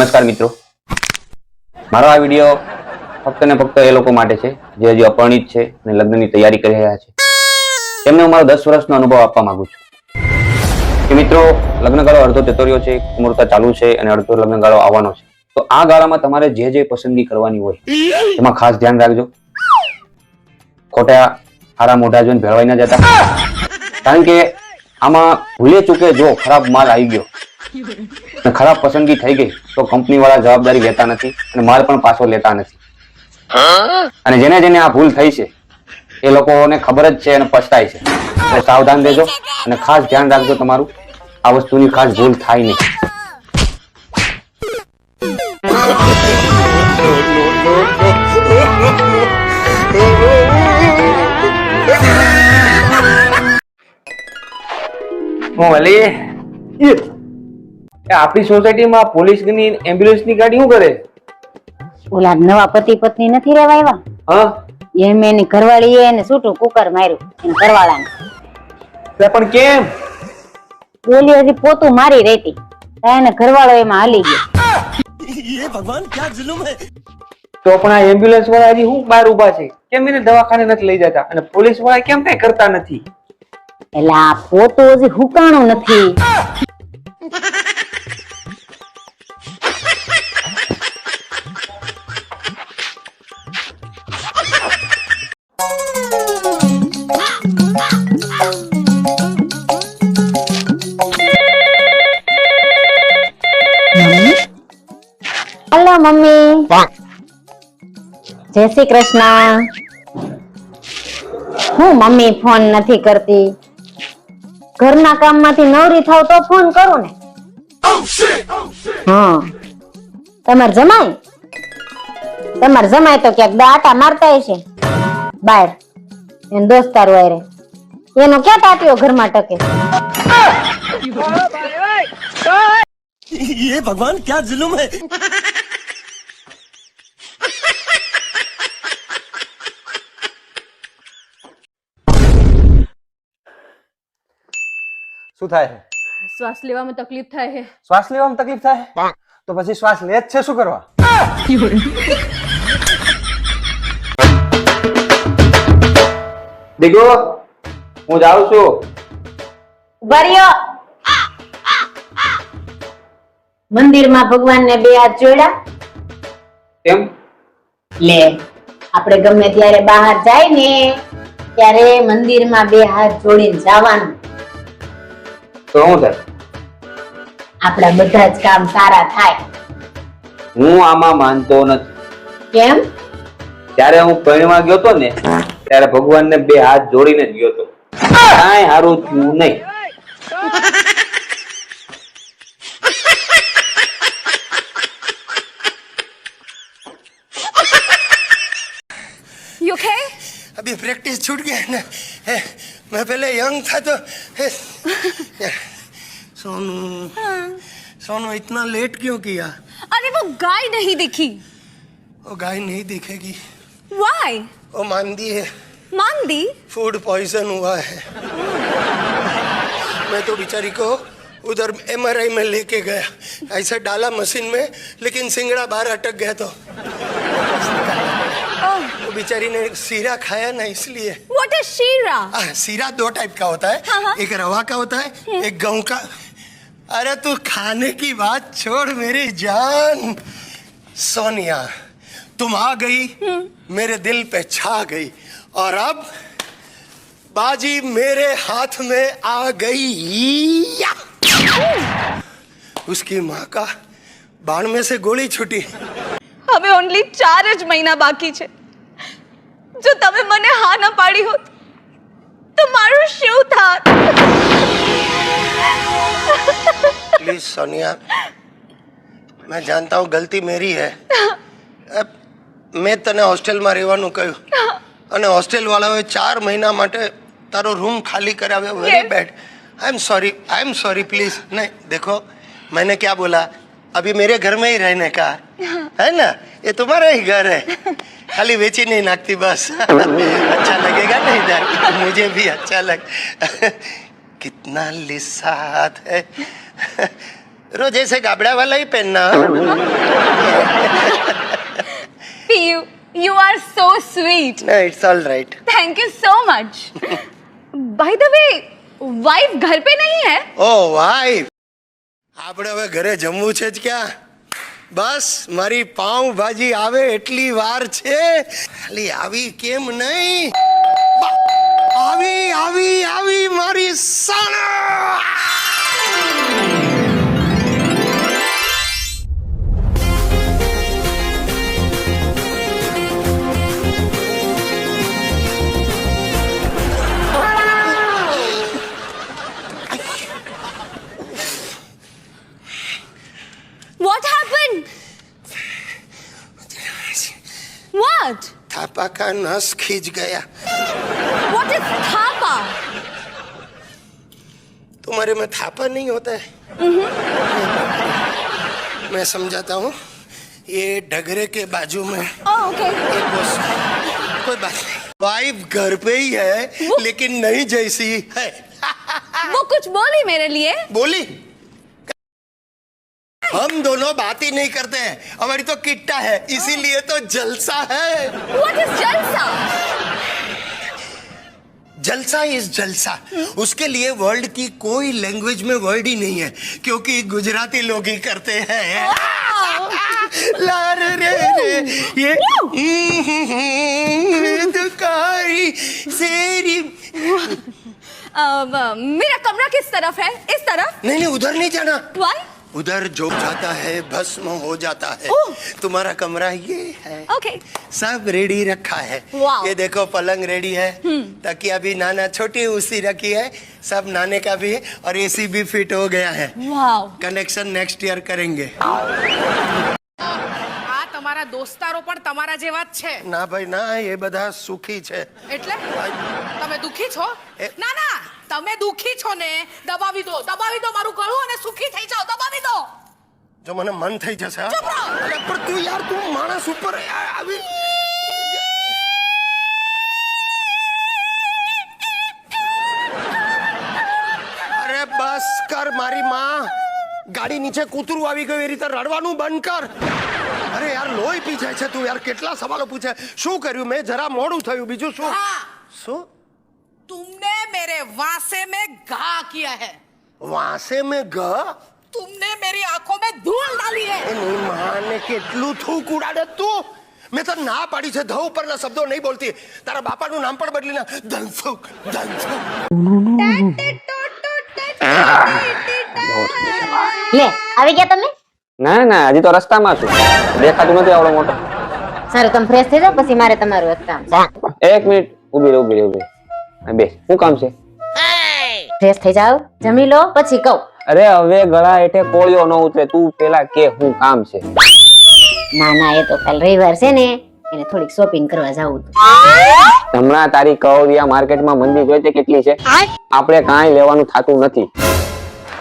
નમસ્કાર મિત્રો. મારો આ વીડિયો ફક્ત ને ફક્ત એ લોકો માટે છે, જે હજી અપરિણિત છે અને લગ્નની તૈયારી કરી રહ્યા છે. તેમને હું મારો દસ વર્ષનો અનુભવ આપવા માંગુ છું. કે મિત્રો લગ્નગાળો અડધો જતો રહ્યો છે મુહૂર્ત ચાલુ છે અને અડધો લગ્નગાળો આવવાનો છે. તો આ ગાળામાં તમારે જે જે પસંદગી કરવાની હોય, એમાં ખાસ ધ્યાન રાખજો. ખોટા, હારા, મોઢા જોઈને ભેળવાઈ ના જતા. કારણ કે આમાં ભૂલે ચૂકે જો ખરાબ માલ આવી ગયો ખરાબ પસંદગી થઈ ગઈ તો કંપની વાળા જવાબદારી લેતા નથી અને માલ પણ પાછો લેતા નથી. અને જેને જેને આ ભૂલ થઈ છે એ લોકોને ખબર જ છે અને પછતાય છે. તો સાવધાન રહેજો અને ખાસ ધ્યાન રાખજો તમારું આ વસ્તુની ખાસ ભૂલ થાય નહીં. હું વલી એ આપણી સોસાયટીમાં પોલીસની એમ્બ્યુલન્સની ગાડી શું કરે? ઓલા નવા પતિ પત્ની નથી રહેવા આવ્યા? હા? એમ એની ઘરવાળી એને છૂટું કુકર માર્યું એની ઘરવાળાને. તે પણ કેમ? ઓલી હજી પોતું મારી રહેતી ત્યાં એને ઘરવાળો એમાં હાલી ગયો. તો પણ આ એમ્બ્યુલન્સ વાળા હજી હું બહાર ઊભા છે? કેમ એને દવાખાને નથી લઈ જતા? અને પોલીસવાળા કેમ કઈ કરતા નથી? એટલે આ પોતું હજી હુકાણું નથી. હલો મમ્મી જય શ્રી કૃષ્ણ હું મમ્મી ફોન નથી કરતી ઘરના કામમાંથી નવરી થાવ તો ફોન કરું ને હા તમાર જમાય તમાર જમાય તો ક્યાંક દાટા મારતા હશે બાર એનો દોસ્તારો આરે એનો ક્યાં ટાટ્યો ઘરમાં ટકે ये भगवान क्या जुल्म है શું થાય છે? શ્વાસ લેવામાં તકલીફ થાય છે. શ્વાસ લેવામાં તકલીફ થાય તો પછી શ્વાસ લે જ છે શું કરવા? દીગો હું જાઉં છું. ભર્યો મંદિરમાં ભગવાનને બે હાથ જોડ્યા. કેમ? લે આપણે ગમે ત્યારે બહાર જાય ને ત્યારે મંદિરમાં બે હાથ જોડીને જવાનું. તો શું થાય આપણા બધા જ કામ સારા થાય હું આમાં માનતો નથી કેમ ત્યારે હું પરણવા ગયો તો ને ત્યારે ભગવાનને બે હાથ જોડીને જ ગયો તો કાંઈ સારું થયું નહીં યુ ઓકે अभी प्रैक्टिस छूट गया है ना है, मैं पहले यंग था तो है, सोनू। सोनू इतना लेट क्यों किया? अरे वो गाय नहीं दिखी। वो गाय नहीं दिखेगी। वाई वो मांदी है। मान दी फ़ूड पॉइजन हुआ है। मैं तो बेचारी को उधर एमआरआई में लेके गया। ऐसे डाला मशीन में लेकिन सिंगड़ा बाहर अटक गया तो। वो बेचारी ने सीरा खाया ना इसलिए व्हाट इज शीरा आ, सीरा दो टाइप का होता है हाँ, हाँ। एक रवा का होता है एक गेहूं का अरे तू खाने की बात छोड़ मेरी जान सोनिया तुम आ गई मेरे दिल पे छा गई और अब बाजी मेरे हाथ में आ गई या! उसकी माँ का बाण में से गोली छूटी હવે ઓન્લી ચાર જ મહિના બાકી છે જો તમે મને હા ના પાડી હોત તો મારું શું થાત प्लीज सोनिया मैं जानता हूँ गलती मेरी है અ, મેં તને હોસ્ટેલમાં રહેવાનું કહ્યું અને હોસ્ટેલ વાળાઓએ ચાર મહિના માટે તારો રૂમ ખાલી કરાવ્યો very Yes. Bed I am sorry I am sorry please नहीं देखो मैंने क्या बोला अभी मेरे घर में ही रहने का। है ना? ये तुम्हारा ही घर है। खाली बेची नहीं नागती बस। अच्छा लगेगा ना इधर मुझे भी अच्छा लग। कितना लिसात है। रोज ऐसे गाबड़ा वाला ही पहनना। Piyu you are so sweet it's all right thank you so much by the way wife घर पे नहीं है? Oh, ओ वाइफ આપણે હવે ઘરે જમવું છે જ ક્યાં? બસ, મારી પાઉંભાજી આવે એટલી વાર છે. ખાલી આવી કેમ નહીં? આવી આવી આવી મારી સાણા! what? थापा का नस खींच गया What is thapa? तुम्हारे में थापा नहीं होता है mm-hmm. मैं समझाता हूँ ये डगरे के बाजू में Oh, okay. एक कोई बात नहीं वाइफ घर पे ही है वो? लेकिन नहीं जैसी है वो कुछ बोली मेरे लिए बोली हम दोनों बात ही नहीं करते हैं। हमारी तो किट्टा है इसीलिए तो जलसा है। What is jalsa? Jalsa is jalsa. उसके लिए वर्ल्ड की कोई लैंग्वेज में वर्ड ही नहीं है क्योंकि गुजराती लोग ही करते हैं। ला रे रे ये दुकारी सेरी। मेरा कमरा किस तरफ़ है? इस तरफ़? नहीं नहीं उधर नहीं जाना। Why? उधर जो जाता है भस्म हो जाता है ओह। तुम्हारा कमरा ये है Okay. सब रेडी रखा है वाह। ये देखो पलंग रेडी है तकिया भी नाना छोटी उसी रखी है सब नाने का भी है और एसी भी फिट हो गया है Wow. કનેક્શન નેક્સ્ટ યર કરેંગે આ તમારા દોસ્તારો પણ તમારા જેવા જ છે ના ભાઈ ના એ બધા સુખી છે એટલે તમે દુખી છો એ- ના ના તમે દુખી છો ને દબાવી દો દબાવી દો મારું ગળું અને સુખી થઈ જાઓ દબાવી દો. જો મને મન થઈ જશે હા? ચૂપ રહો. અરે પણ તું યાર તું માણસ ઉપર આ- આવી અરે બસ કર મારી માં. ગાડી નીચે કૂતરું આવી ગયું એ રીતે રડવાનું બંધ કર. અરે યાર લોહી પી જાય છે તું યાર કેટલા સવાલો પૂછે. શું કર્યું? મેં જરા મોડું થયું બીજું શું? હા. શું? तुमने मेरे वासे में घा किया है વાસે મેં ગ तुमने मेरी आंखों में धूल डाली है એની માને કેટલું થૂક ઉડાડે તું મેં તો ના પાડી છે ધ ઉપરના શબ્દો નહીં બોલતી તારા બાપાનું નામ પણ બદલી ના ધનસુખ ધનસુખ લે આવી ગયા તમે ના ના હજી તો રસ્તામાં છું દેખાતું નથી આવડો મોટો સારું તમે ફ્રેશ થઈ જાઓ પછી મારે તમારું એક કામ છે એક મિનિટ ઉભી રહે ઉભી રહે ઉભી રહે બે શું કામ છે? ફ્રેશ થઈ જાઓ જમી લો પછી કહું. અરે હવે ગળા હેઠે કોળિયો ન ઉતરે તું પેલા કે હું કામ છે? ના ના એ તો કાલ રવિવાર છે ને એને થોડીક શોપિંગ કરવા જાવું હતું. હમણાં તારી કવરિયા માર્કેટમાં મંદી જોઈ તે કેટલી છે? આપણે કાંઈ લેવાનું થતું નથી.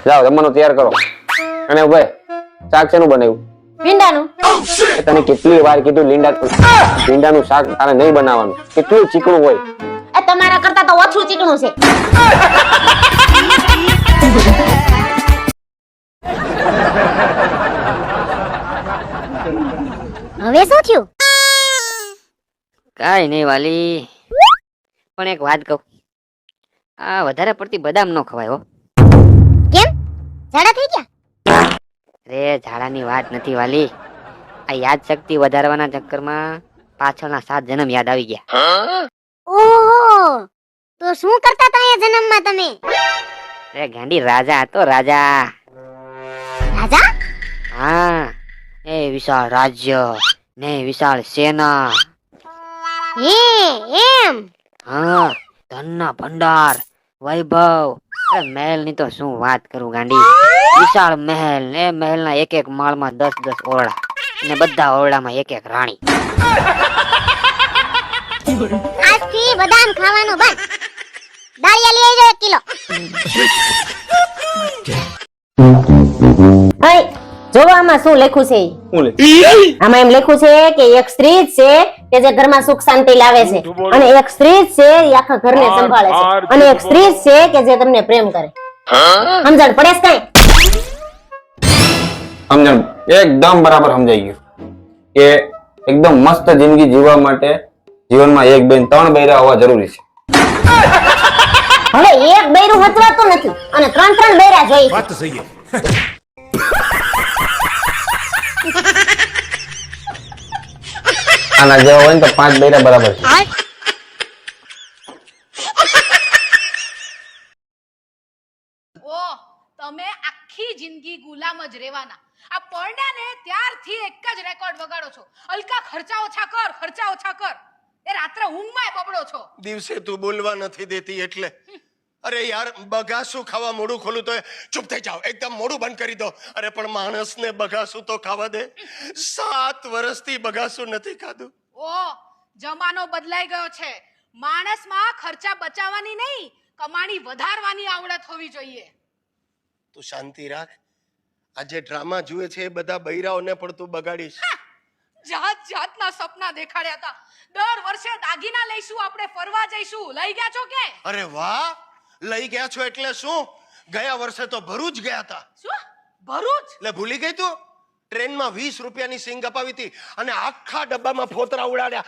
જાઓ જમવાનું તૈયાર કરો. અને ભાઈ શાક શેનું બનાવ્યું? ભીંડાનું. તને કેટલી વાર કીધું લીંડા લીંડાનું શાક તારે નહીં બનાવવાનું. કેટલું ચીકણું હોય. એ તમારા કરતા તો ઓછું ચીકણું છે. હવે શું થયું? કાંઈ નહીં વાલી. પણ એક વાત કહું. આ વધારે પડતી બદામ નો ખવાય હો. કેમ? ઝાડા થઈ ગયા? રે ઝાડાની વાત નથી વાલી. આ યાદ શક્તિ વધારવાના ચક્કરમાં પાછળના સાત જન્મ યાદ આવી ગયા. ઓહો! તો શું કરતા હતા એ જન્મમાં તમે? અરે ગાંડી રાજા હતો રાજા. રાજા? હા એ વિશાળ રાજ્ય ને વિશાળ સેના. હે એમ? હા ધનના ભંડાર વૈભવ. અરે મહેલની તો શું વાત કરું ગાંડી? વિશાળ મહેલ ને મહેલના એક એક માળમાં દસ દસ ઓરડા ને બધા ઓરડામાં એક એક રાણી. બદામ ખાવાનું બંધ. દાળિયા લઈ આવજો 1 કિલો. હઈ જોવો આમાં શું લખ્યું છે? આમાં એમ લખ્યું છે કે એક સ્ત્રી જ છે કે જે ઘરમાં સુખ શાંતિ લાવે છે. અને એક સ્ત્રી જ છે એ આખા ઘરને સંભાળે છે. અને એક સ્ત્રી જ છે કે જે તમને પ્રેમ કરે. સમજણ પડે છે કઈ? સમજણ. એકદમ બરાબર સમજાઈ ગયું. કે એકદમ મસ્ત જિંદગી જીવવા માટે જીવનમાં એક બેન ત્રણ બૈરા હોવા જરૂરી છે. હવે એક બૈરું વચવાતું નથી અને ત્રણ ત્રણ બૈરા જોઈએ વાત સહી આના જેવા હોય ને તો પાંચ બૈરા બરાબર છે. ઓ તમે આખી જિંદગી ગુલામ જ રહેવાના. આ પરણ્યા ત્યારથી એક જ રેકોર્ડ વગાડો છો. અલકા ખર્ચા ઓછા કર ખર્ચા ઓછા કર. એ રાત્રે ઊંઘમાં બબડો છો. દિવસે તું બોલવા નથી દેતી એટલે. અરે યાર બગાસું ખાવા મોડું ખોલું તો ચૂપ થઈ જાઓ. એકદમ મોડું બંધ કરી દો. અરે પણ માણસને બગાસું તો ખાવા દે. સાત વર્ષથી બગાસું નથી ખાધું. ઓ જમાનો બદલાઈ ગયો છે. માણસમાં ખર્ચા બચાવવાની નહીં કમાણી વધારવાની આવડત હોવી જોઈએ. તું શાંતિ રાખ. આજે ડ્રામા જુએ છે એ બધા બૈરાઓને પણ તું બગાડીશ. જાત જાતના સપના દેખાડ્યા હતા. દર વર્ષે દાગીના લઈશું આપણે ફરવા જઈશું. લઈ ગયા છો કે? અરે વાહ! લઈ ગયા છો એટલે શું? ગયા વર્ષે તો ભરૂચ ગયા હતા. શું? ભરૂચ? એટલે ભૂલી ગઈ તું? ટ્રેનમાં વીસ રૂપિયાની સિંગ અપાવી હતી અને આખા ડબ્બામાં ફોતરા ઉડાડ્યા.